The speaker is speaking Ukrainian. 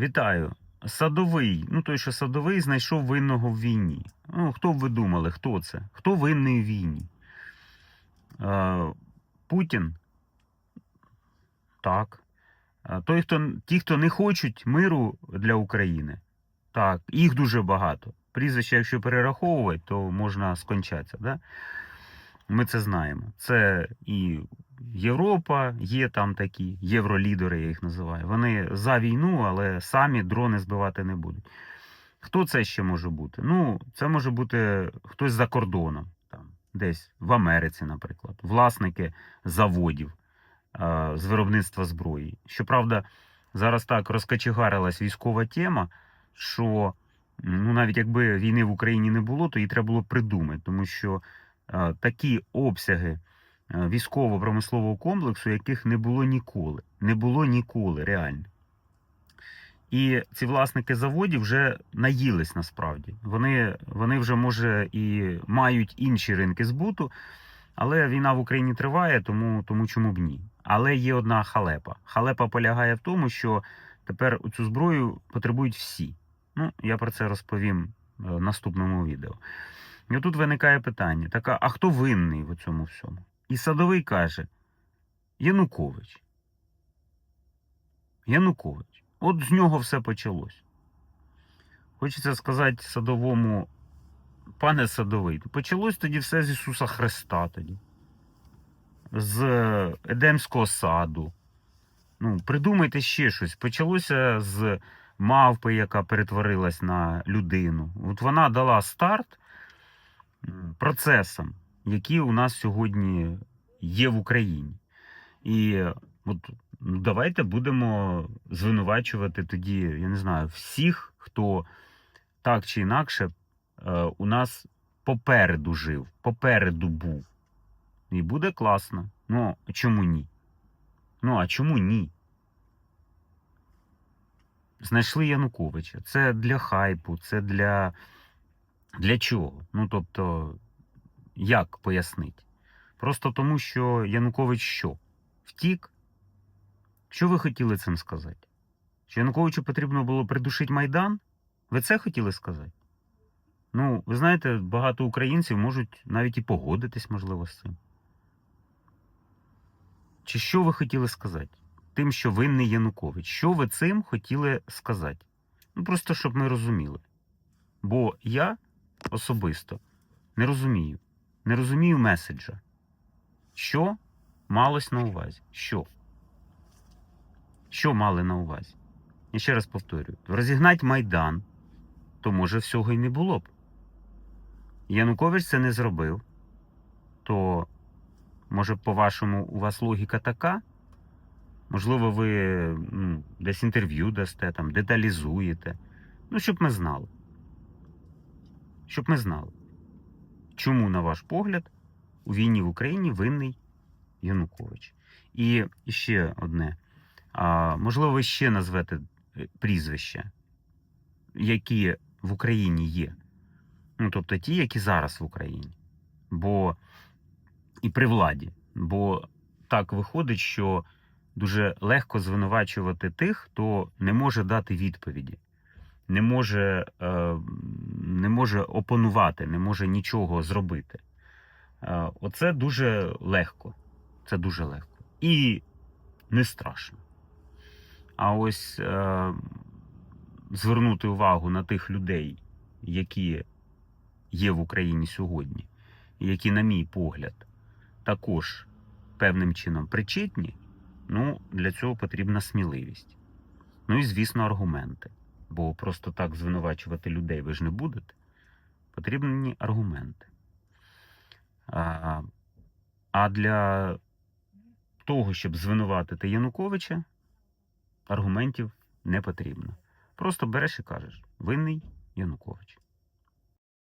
Вітаю. Садовий, ну той, що садовий, знайшов винного в війні. Ну, хто б ви думали, хто це? Хто винний в війні? Е, Путін? Так. Той, хто, ті, хто не хочуть миру для України, так, їх дуже багато. Прізвище, якщо перераховувати, то можна скончатися. Да? Ми це знаємо. Це і Європа, є там такі євролідери, я їх називаю. Вони за війну, але самі дрони збивати не будуть. Хто це ще може бути? Ну, це може бути хтось за кордоном, там, десь в Америці, наприклад, власники заводів е, з виробництва зброї. Щоправда, зараз так розкачегарилась військова тема, що ну, навіть якби війни в Україні не було, то її треба було придумати, тому що е, такі обсяги військово-промислового комплексу, яких не було ніколи. Не було ніколи, реально. І ці власники заводів вже наїлись насправді. Вони, вони вже, може, і мають інші ринки збуту, але війна в Україні триває, тому, тому чому б ні. Але є одна халепа. Халепа полягає в тому, що тепер цю зброю потребують всі. Ну, я про це розповім е, в наступному відео. І отут виникає питання: така, а хто винний в цьому всьому? І садовий каже: Янукович. Янукович. От з нього все почалось. Хочеться сказати садовому, пане садовий, почалось тоді все з Ісуса Христа тоді. З Едемського саду. Ну, придумайте ще щось. Почалося з мавпи, яка перетворилась на людину. От вона дала старт процесам, які у нас сьогодні є в Україні. І от ну, давайте будемо звинувачувати тоді, я не знаю, всіх, хто так чи інакше е, у нас попереду жив, попереду був. І буде класно. Ну, чому ні? Ну, а чому ні? Знайшли Януковича. Це для хайпу, це для. Для чого? Ну, тобто, як пояснити? Просто тому, що Янукович що? Втік? Що ви хотіли цим сказати? Що Януковичу потрібно було придушити Майдан? Ви це хотіли сказати? Ну, ви знаєте, багато українців можуть навіть і погодитись, можливо, з цим. Чи що ви хотіли сказати? Тим, що винний Янукович. Що ви цим хотіли сказати? Ну, просто щоб ми розуміли. Бо я особисто не розумію. Не розумію меседжа. Що малось на увазі? Що? Що мали на увазі? Я ще раз повторюю: розігнать Майдан, то може всього й не було б. Янукович це не зробив, то може, по-вашому, у вас логіка така? Можливо, ви ну, десь інтерв'ю дасте, там, деталізуєте. Ну, щоб ми знали. Щоб ми знали, чому, на ваш погляд, у війні в Україні винний Янукович. І ще одне. А, можливо, ви ще назвете е, прізвища, які в Україні є. Ну, тобто ті, які зараз в Україні. Бо і при владі. Бо так виходить, що дуже легко звинувачувати тих, хто не може дати відповіді, не може, е, не може опонувати, не може нічого зробити. Е, оце дуже легко. Це дуже легко. І не страшно. А ось е, звернути увагу на тих людей, які є в Україні сьогодні, і які, на мій погляд, також певним чином причетні, ну, для цього потрібна сміливість. Ну і, звісно, аргументи. Бо просто так звинувачувати людей ви ж не будете. Потрібні аргументи. А, а для того, щоб звинуватити Януковича, аргументів не потрібно. Просто береш і кажеш: винний Янукович.